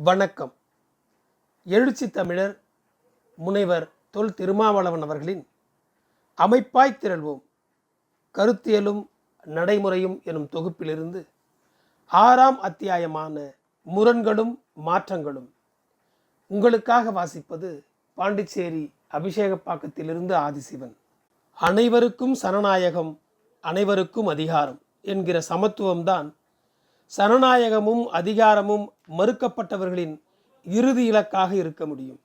வணக்கம். எழுச்சி தமிழர் முனைவர் தொல் திருமாவளவன் அவர்களின் அமைப்பாய் திரள்வோம். கருத்தியலும் நடைமுறையும் எனும் தொகுப்பிலிருந்து ஆறாம் அத்தியாயமான முரண்களும் மாற்றங்களும். உங்களுக்காக வாசிப்பது பாண்டிச்சேரி அபிஷேகப்பாக்கத்திலிருந்து ஆதிசிவன். அனைவருக்கும் சனநாயகம் அனைவருக்கும் அதிகாரம் என்கிற சமத்துவம்தான் சனநாயகமும் அதிகாரமும் மறுக்கப்பட்டவர்களின் இறுதி இலக்காக இருக்க முடியும்.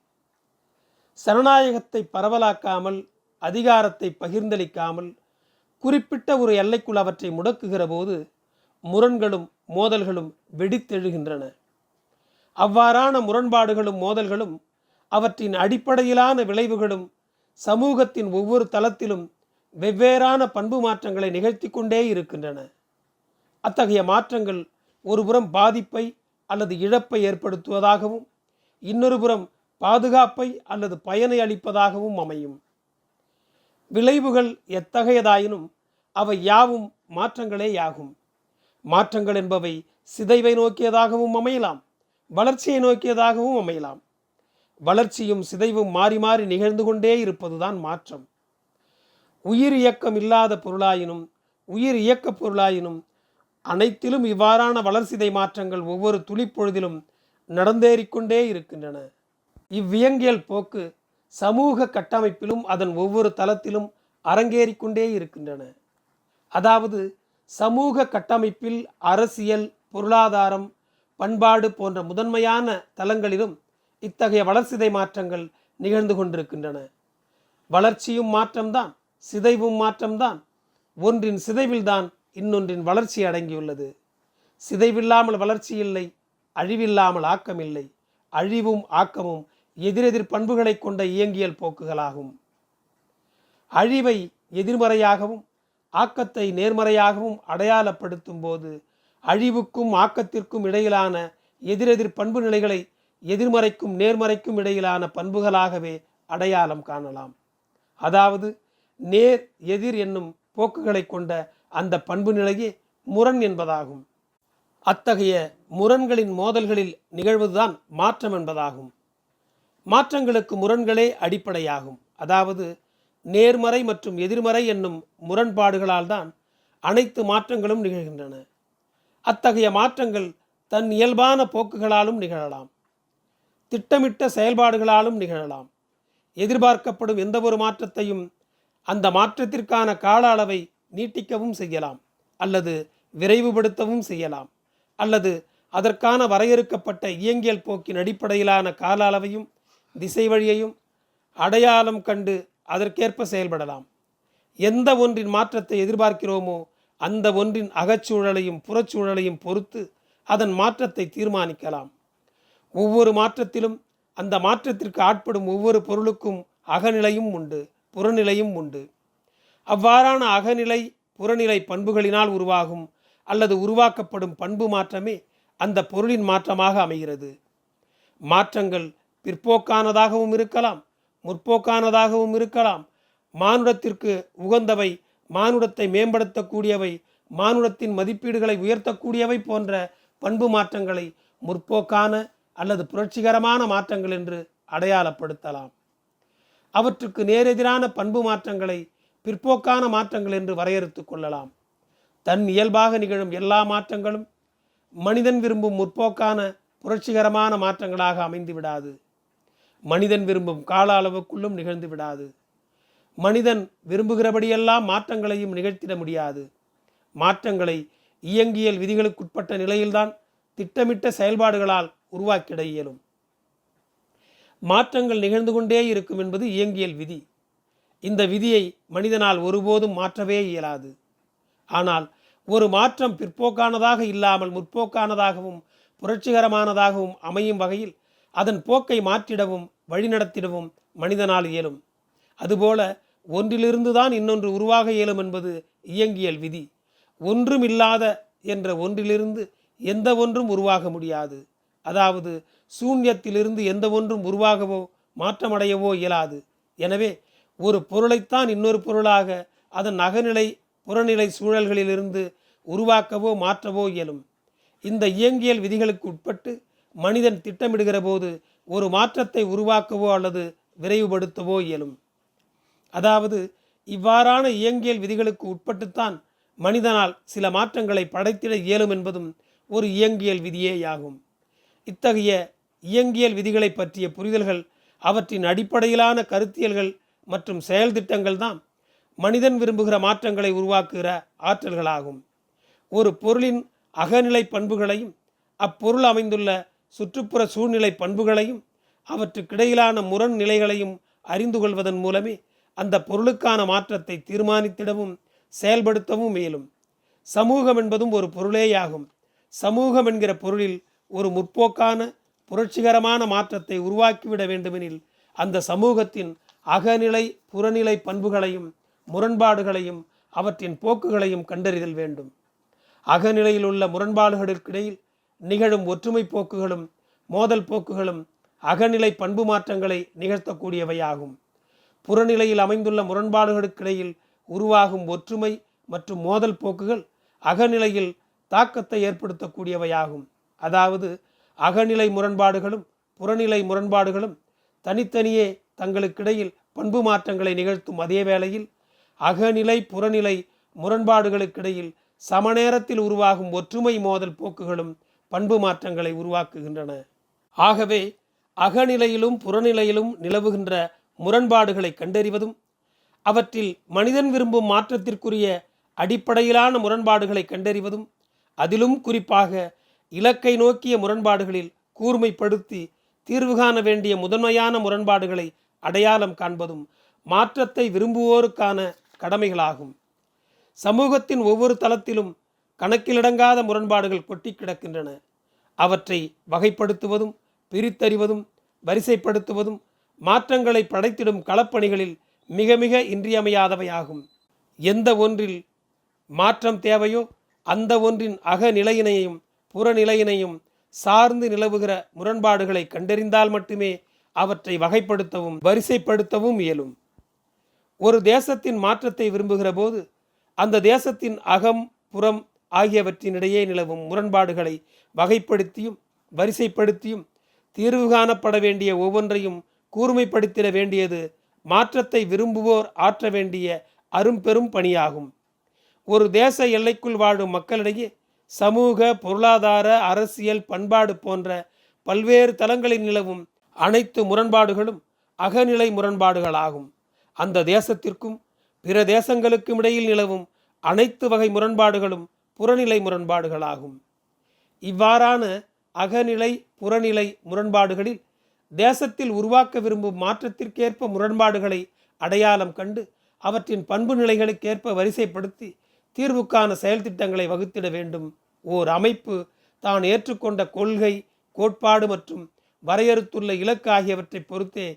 சனநாயகத்தை பரவலாக்காமல் அதிகாரத்தை பகிர்ந்தளிக்காமல் குறிப்பிட்ட ஒரு எல்லைக்குள் அவற்றை முடக்குகிற போது முரண்களும் மோதல்களும் வெடித்தெழுகின்றன. அவ்வாறான முரண்பாடுகளும் மோதல்களும் அவற்றின் அடிப்படையிலான விளைவுகளும் சமூகத்தின் ஒவ்வொரு தளத்திலும் வெவ்வேறான பண்பு மாற்றங்களை நிகழ்த்தி கொண்டே இருக்கின்றன. அத்தகைய மாற்றங்கள் ஒருபுறம் பாதிப்பை அல்லது இழப்பை ஏற்படுத்துவதாகவும் இன்னொரு புறம் பாதுகாப்பை அல்லது பயனை அளிப்பதாகவும் அமையும். விளைவுகள் எத்தகையதாயினும் அவை யாவும் மாற்றங்களே யாகும். மாற்றங்கள் என்பவை சிதைவை நோக்கியதாகவும் அமையலாம் வளர்ச்சியை நோக்கியதாகவும் அமையலாம். வளர்ச்சியும் சிதைவும் மாறி மாறி நிகழ்ந்து கொண்டே இருப்பதுதான் மாற்றம். உயிர் இயக்கம் இல்லாத பொருளாயினும் உயிர் இயக்கப் பொருளாயினும் அனைத்திலும் இவ்வாறான வளர்சிதை மாற்றங்கள் ஒவ்வொரு துளிப்பொழுதிலும் நடந்தேறிக்கொண்டே இருக்கின்றன. இவ்வியங்கியல் போக்கு சமூக கட்டமைப்பிலும் அதன் ஒவ்வொரு தளத்திலும் அரங்கேறிக்கொண்டே இருக்கின்றன. அதாவது சமூக கட்டமைப்பில் அரசியல் பொருளாதாரம் பண்பாடு போன்ற முதன்மையான தளங்களிலும் இத்தகைய வளர்சிதை மாற்றங்கள் நிகழ்ந்து கொண்டிருக்கின்றன. வளர்ச்சியும் மாற்றம்தான் சிதைவும் மாற்றம்தான் ஒன்றின் சிதைவில்தான் இன்னொன்றின் வளர்ச்சி அடங்கியுள்ளது. சிதைவில்லாமல் வளர்ச்சி இல்லை அழிவில்லாமல் ஆக்கம் இல்லை அழிவும் ஆக்கமும் எதிரெதிர் பண்புகளை கொண்ட இயங்கியல் போக்குகளாகும். அழிவை எதிர்மறையாகவும் ஆக்கத்தை நேர்மறையாகவும் அடையாளப்படுத்தும் போது அழிவுக்கும் ஆக்கத்திற்கும் இடையிலான எதிரெதிர் பண்பு நிலைகளை எதிர்மறைக்கும் நேர்மறைக்கும் இடையிலான பண்புகளாகவே அடையாளம் காணலாம். அதாவது நேர் எதிர் என்னும் போக்குகளை கொண்ட அந்த பண்பு நிலையே முரண் என்பதாகும். அத்தகைய முரண்களின் மோதல்களில் நிகழ்வதுதான் மாற்றம் என்பதாகும். மாற்றங்களுக்கு முரண்களே அடிப்படையாகும். அதாவது நேர்மறை மற்றும் எதிர்மறை என்னும் முரண்பாடுகளால் தான் அனைத்து மாற்றங்களும் நிகழ்கின்றன. அத்தகைய மாற்றங்கள் தன் இயல்பான போக்குகளாலும் நிகழலாம். திட்டமிட்ட செயல்பாடுகளாலும் நிகழலாம். எதிர்பார்க்கப்படும் எந்த ஒரு மாற்றத்தையும் அந்த மாற்றத்திற்கான கால அளவை நீட்டிக்கவும் செய்யலாம் அல்லது விரைவுபடுத்தவும் செய்யலாம் அல்லது அதற்கான வரையறுக்கப்பட்ட இயங்கியல் போக்கின் அடிப்படையிலான கால அளவையும் திசை வழியையும் அடையாளம் கண்டு அதற்கேற்ப செயல்படலாம். எந்த ஒன்றின் மாற்றத்தை எதிர்பார்க்கிறோமோ அந்த ஒன்றின் அகச்சூழலையும் புறச்சூழலையும் பொறுத்து அதன் மாற்றத்தை தீர்மானிக்கலாம். ஒவ்வொரு மாற்றத்திலும் அந்த மாற்றத்திற்கு ஆட்படும் ஒவ்வொரு பொருளுக்கும் அகநிலையும் உண்டு புறநிலையும் உண்டு. அவ்வாறான அகநிலை புறநிலை பண்புகளினால் உருவாகும் அல்லது உருவாக்கப்படும் பண்பு மாற்றமே அந்த பொருளின் மாற்றமாக அமைகிறது. மாற்றங்கள் பிற்போக்கானதாகவும் இருக்கலாம் முற்போக்கானதாகவும் இருக்கலாம். மானுடத்திற்கு உகந்தவை மானுடத்தை மேம்படுத்தக்கூடியவை மானுடத்தின் மதிப்பீடுகளை உயர்த்தக்கூடியவை போன்ற பண்பு மாற்றங்களை முற்போக்கான அல்லது புரட்சிகரமான மாற்றங்கள் என்று அடையாளப்படுத்தலாம். அவற்றுக்கு நேரெதிரான பண்பு மாற்றங்களை பிற்போக்கான மாற்றங்கள் என்று வரையறுத்து கொள்ளலாம். தன் இயல்பாக நிகழும் எல்லா மாற்றங்களும் மனிதன் விரும்பும் முற்போக்கான புரட்சிகரமான மாற்றங்களாக அமைந்து விடாது. மனிதன் விரும்பும் கால அளவுக்குள்ளும் நிகழ்ந்து விடாது. மனிதன் விரும்புகிறபடியெல்லாம் மாற்றங்களையும் நிகழ்த்திட முடியாது. மாற்றங்களை இயங்கியல் விதிகளுக்குட்பட்ட நிலையில்தான் திட்டமிட்ட செயல்பாடுகளால் உருவாக்கிட இயலும். மாற்றங்கள் நிகழ்ந்து கொண்டே இருக்கும் என்பது இயங்கியல் விதி. இந்த விதியை மனிதனால் ஒருபோதும் மாற்றவே இயலாது. ஆனால் ஒரு மாற்றம் பிற்போக்கானதாக இல்லாமல் முற்போக்கானதாகவும் புரட்சிகரமானதாகவும் அமையும் வகையில் அதன் போக்கை மாற்றிடவும் வழிநடத்திடவும் மனிதனால் இயலும். அதுபோல ஒன்றிலிருந்து தான் இன்னொன்று உருவாக இயலும் என்பது இயங்கியல் விதி. ஒன்றுமில்லாத என்ற ஒன்றிலிருந்து எந்த ஒன்றும் உருவாக முடியாது. அதாவது சூன்யத்திலிருந்து எந்த ஒன்றும் உருவாகவோ மாற்றமடையவோ இயலாது. எனவே ஒரு பொருளைத்தான் இன்னொரு பொருளாக அதன் அகநிலை புறநிலை சூழல்களிலிருந்து உருவாக்கவோ மாற்றவோ இயலும். இந்த இயங்கியல் விதிகளுக்கு உட்பட்டு மனிதன் திட்டமிடுகிற போது ஒரு மாற்றத்தை உருவாக்கவோ அல்லது விரைவுபடுத்தவோ இயலும். அதாவது இவ்வாறான இயங்கியல் விதிகளுக்கு உட்பட்டுத்தான் மனிதனால் சில மாற்றங்களை படைத்திட இயலும் என்பதும் ஒரு இயங்கியல் விதியேயாகும். இத்தகைய இயங்கியல் விதிகளை பற்றிய புரிதல்கள் அவற்றின் அடிப்படையிலான கருத்தியல்கள் மற்றும் செயல் திட்டங்கள் தான் மனிதன் விரும்புகிற மாற்றங்களை உருவாக்குகிற ஆற்றல்களாகும். ஒரு பொருளின் அகநிலை பண்புகளையும் அப்பொருள் அமைந்துள்ள சுற்றுப்புற சூழ்நிலை பண்புகளையும் அவற்றுக்கிடையிலான முரண் நிலைகளையும் அறிந்து கொள்வதன் மூலமே அந்த பொருளுக்கான மாற்றத்தை தீர்மானித்திடவும் செயல்படுத்தவும் மேலும் சமூகம் என்பதும் ஒரு பொருளேயாகும். சமூகம் என்கிற பொருளில் ஒரு முற்போக்கான புரட்சிகரமான மாற்றத்தை உருவாக்கிவிட வேண்டுமெனில் அந்த சமூகத்தின் அகநிலை புறநிலை பண்புகளையும் முரண்பாடுகளையும் அவற்றின் போக்குகளையும் கண்டறிதல் வேண்டும். அகநிலையில் உள்ள முரண்பாடுகளுக்கிடையில் நிகழும் ஒற்றுமை போக்குகளும் மோதல் போக்குகளும் அகநிலை பண்பு மாற்றங்களை நிகழ்த்தக்கூடியவையாகும். புறநிலையில் அமைந்துள்ள முரண்பாடுகளுக்கிடையில் உருவாகும் ஒற்றுமை மற்றும் மோதல் போக்குகள் அகநிலையில் தாக்கத்தை ஏற்படுத்தக்கூடியவையாகும். அதாவது அகநிலை முரண்பாடுகளும் புறநிலை முரண்பாடுகளும் தனித்தனியே தங்களுக்கிடையில் பண்பு மாற்றங்களை நிகழ்த்தும் அதே வேளையில் அகநிலை புறநிலை முரண்பாடுகளுக்கிடையில் சமநேரத்தில் உருவாகும் ஒற்றுமை மோதல் போக்குகளும் பண்பு மாற்றங்களை உருவாக்குகின்றன. ஆகவே அகநிலையிலும் புறநிலையிலும் நிலவுகின்ற முரண்பாடுகளை கண்டறிவதும் அவற்றில் மனிதன் விரும்பும் மாற்றத்திற்குரிய அடிப்படையிலான முரண்பாடுகளை கண்டறிவதும் அதிலும் குறிப்பாக இலக்கை நோக்கிய முரண்பாடுகளில் கூர்மைப்படுத்தி தீர்வு காண வேண்டிய முதன்மையான முரண்பாடுகளை அடையாளம் காண்பதும் மாற்றத்தை விரும்புவோருக்கான கடமைகளாகும். சமூகத்தின் ஒவ்வொரு தளத்திலும் கணக்கிலடங்காத முரண்பாடுகள் கொட்டி கிடக்கின்றன. அவற்றை வகைப்படுத்துவதும் பிரித்தறிவதும் வரிசைப்படுத்துவதும் மாற்றங்களை படைத்திடும் களப்பணிகளில் மிக மிக இன்றியமையாதவையாகும். எந்த ஒன்றில் மாற்றம் தேவையோ அந்த ஒன்றின் அகநிலையினையும் புறநிலையினையும் சார்ந்து நிலவுகிற முரண்பாடுகளை கண்டறிந்தால் மட்டுமே அவற்றை வகைப்படுத்தவும் வரிசைப்படுத்தவும் இயலும். ஒரு தேசத்தின் மாற்றத்தை விரும்புகிற போது அந்த தேசத்தின் அகம் புறம் ஆகியவற்றினிடையே நிலவும் முரண்பாடுகளை வகைப்படுத்தியும் வரிசைப்படுத்தியும் தீர்வு காணப்பட வேண்டிய ஒவ்வொன்றையும் கூர்மைப்படுத்திட வேண்டியது மாற்றத்தை விரும்புவோர் ஆற்ற வேண்டிய அரும்பெரும் பணியாகும். ஒரு தேச எல்லைக்குள் வாழும் மக்களிடையே சமூக பொருளாதார அரசியல் பண்பாடு போன்ற பல்வேறு தளங்களில் நிலவும் அனைத்து முரண்பாடுகளும் அகநிலை முரண்பாடுகளாகும். அந்த தேசத்திற்கும் பிற தேசங்களுக்கும் இடையில் நிலவும் அனைத்து வகை முரண்பாடுகளும் புறநிலை முரண்பாடுகளாகும். இவ்வாறான அகநிலை புறநிலை முரண்பாடுகளில் தேசத்தில் உருவாக்க விரும்பும் மாற்றத்திற்கேற்ப முரண்பாடுகளை அடையாளம் கண்டு அவற்றின் பண்பு நிலைகளுக்கேற்ப வரிசைப்படுத்தி தீர்வுக்கான செயல்திட்டங்களை வகுத்திட வேண்டும். ஓர் அமைப்பு தான் ஏற்றுக்கொண்ட கொள்கை கோட்பாடு மற்றும் வரையறுத்துள்ள இலக்கு ஆகியவற்றை பொறுத்தே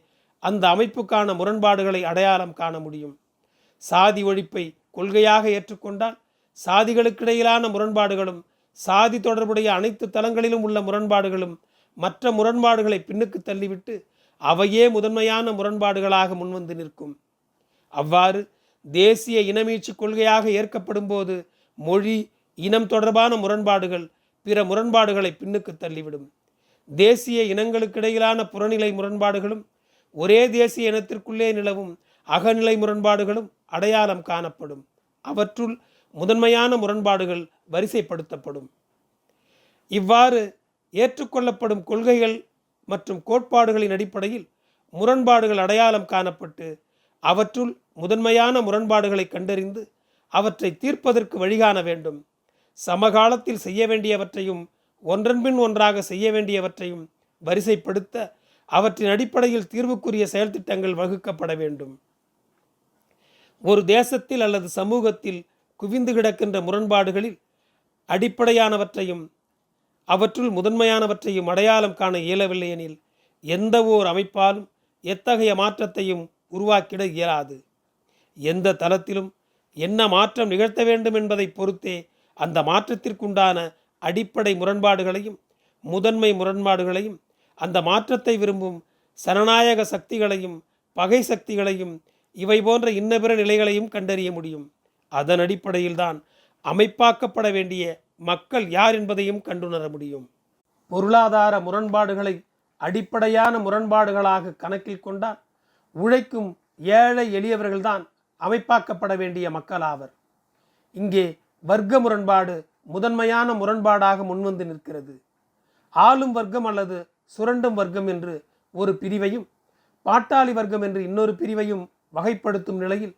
அந்த அமைப்புக்கான முரண்பாடுகளை அடையாளம் காண முடியும். சாதி ஒழிப்பை கொள்கையாக ஏற்றுக்கொண்டால் சாதிகளுக்கிடையிலான முரண்பாடுகளும் சாதி தொடர்புடைய அனைத்து தளங்களிலும் உள்ள முரண்பாடுகளும் மற்ற முரண்பாடுகளை பின்னுக்கு தள்ளிவிட்டு அவையே முதன்மையான முரண்பாடுகளாக முன்வந்து நிற்கும். அவ்வாறு தேசிய இனமீட்சி கொள்கையாக ஏற்கப்படும் போது மொழி இனம் தொடர்பான முரண்பாடுகள் பிற முரண்பாடுகளை பின்னுக்கு தள்ளிவிடும். தேசிய இனங்களுக்கிடையிலான புறநிலை முரண்பாடுகளும் ஒரே தேசிய இனத்திற்குள்ளே நிலவும் அகநிலை முரண்பாடுகளும் அடையாளம் காணப்படும். அவற்றுள் முதன்மையான முரண்பாடுகள் வரிசைப்படுத்தப்படும். இவ்வாறு ஏற்றுக்கொள்ளப்படும் கொள்கைகள் மற்றும் கோட்பாடுகளின் அடிப்படையில் முரண்பாடுகள் அடையாளம் காணப்பட்டு அவற்றுள் முதன்மையான முரண்பாடுகளை கண்டறிந்து அவற்றை தீர்ப்பதற்கு வழிகாண வேண்டும். சமகாலத்தில் செய்ய வேண்டியவற்றையும் ஒன்றன்பின் ஒன்றாக செய்ய வேண்டியவற்றையும் வரிசைப்படுத்த அவற்றின் அடிப்படையில் தீர்வுக்குரிய செயல்திட்டங்கள் வகுக்கப்பட வேண்டும். ஒரு தேசத்தில் அல்லது சமூகத்தில் குவிந்து கிடக்கின்ற முரண்பாடுகளில் அடிப்படையானவற்றையும் அவற்றுள் முதன்மையானவற்றையும் அடையாளம் காண இயலவில்லை எனில் எந்த ஓர் அமைப்பாலும் எத்தகைய மாற்றத்தையும் உருவாக்கிட இயலாது. எந்த தளத்திலும் என்ன மாற்றம் நிகழ்த்த வேண்டும் என்பதை பொறுத்தே அந்த மாற்றத்திற்குண்டான அடிப்படை முரண்பாடுகளையும் முதன்மை முரண்பாடுகளையும் அந்த மாற்றத்தை விரும்பும் சனநாயக சக்திகளையும் பகை சக்திகளையும் இவை போன்ற இன்னபிற நிலைகளையும் கண்டறிய முடியும். அதன் அடிப்படையில்தான் அமைப்பாக்கப்பட வேண்டிய மக்கள் யார் என்பதையும் கண்டுணர முடியும். பொருளாதார முரண்பாடுகளை அடிப்படையான முரண்பாடுகளாக கணக்கில் கொண்டால் உழைக்கும் ஏழை எளியவர்கள்தான் அமைப்பாக்கப்பட வேண்டிய மக்களாவர் இங்கே வர்க்க முரண்பாடு முதன்மையான முரண்பாடாக முன்வந்து நிற்கிறது. ஆளும் வர்க்கம் அல்லது சுரண்டும் வர்க்கம் என்று ஒரு பிரிவையும் பாட்டாளி வர்க்கம் என்று இன்னொரு பிரிவையும் வகைப்படுத்தும் நிலையில்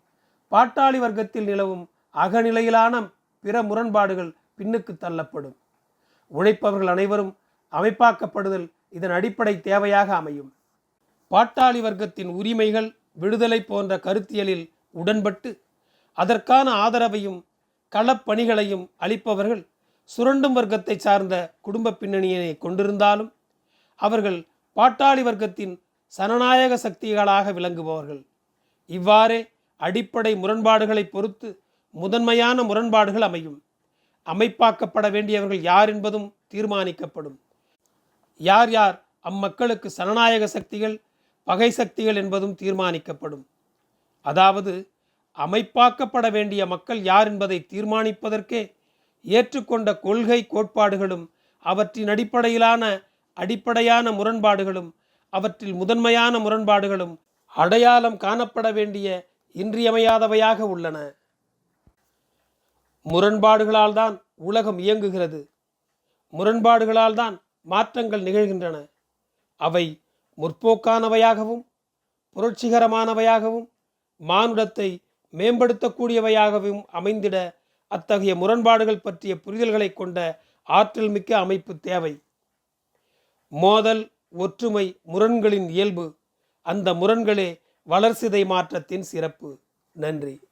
பாட்டாளி வர்க்கத்தில் நிலவும் அகநிலையிலான பிற முரண்பாடுகள் பின்னுக்கு தள்ளப்படும். உழைப்பவர்கள் அனைவரும் அமைப்பாக்கப்படுதல் இதன் அடிப்படை தேவையாக அமையும். பாட்டாளி வர்க்கத்தின் உரிமைகள் விடுதலை போன்ற கருத்தியலில் உடன்பட்டு அதற்கான ஆதரவையும் களப்பணிகளையும் அளிப்பவர்கள் சுரண்டும் வர்க்கத்தை சார்ந்த குடும்ப பின்னணியினை கொண்டிருந்தாலும் அவர்கள் பாட்டாளி வர்க்கத்தின் சனநாயக சக்திகளாக விளங்குபவர்கள். இவ்வாறே அடிப்படை முரண்பாடுகளை பொறுத்து முதன்மையான முரண்பாடுகள் அமையும். அமைப்பாக்கப்பட வேண்டியவர்கள் யார் என்பதும் தீர்மானிக்கப்படும். யார் யார் அம்மக்களுக்கு சனநாயக சக்திகள் பகை சக்திகள் என்பதும் தீர்மானிக்கப்படும். அதாவது அமைப்பாக்கப்பட வேண்டிய மக்கள் யார் என்பதை தீர்மானிப்பதற்கே ஏற்றுக்கொண்ட கொள்கை கோட்பாடுகளும் அவற்றின் அடிப்படையிலான அடிப்படையான முரண்பாடுகளும் அவற்றில் முதன்மையான முரண்பாடுகளும் அடையாளம் காணப்பட வேண்டிய இன்றியமையாதவையாக உள்ளன. முரண்பாடுகளால் தான் உலகம் இயங்குகிறது. முரண்பாடுகளால் தான் மாற்றங்கள் நிகழ்கின்றன. அவை முற்போக்கானவையாகவும் புரட்சிகரமானவையாகவும் மானுடத்தை மேம்படுத்தக்கூடியவையாகவும் அமைந்திட அத்தகைய முரண்பாடுகள் பற்றிய புரிதல்களை கொண்ட ஆற்றல் மிக்க அமைப்பு தேவை. மோதல் ஒற்றுமை முரண்களின் இயல்பு அந்த முரண்களே வளர்சிதை மாற்றத்தின் சிறப்பு. நன்றி.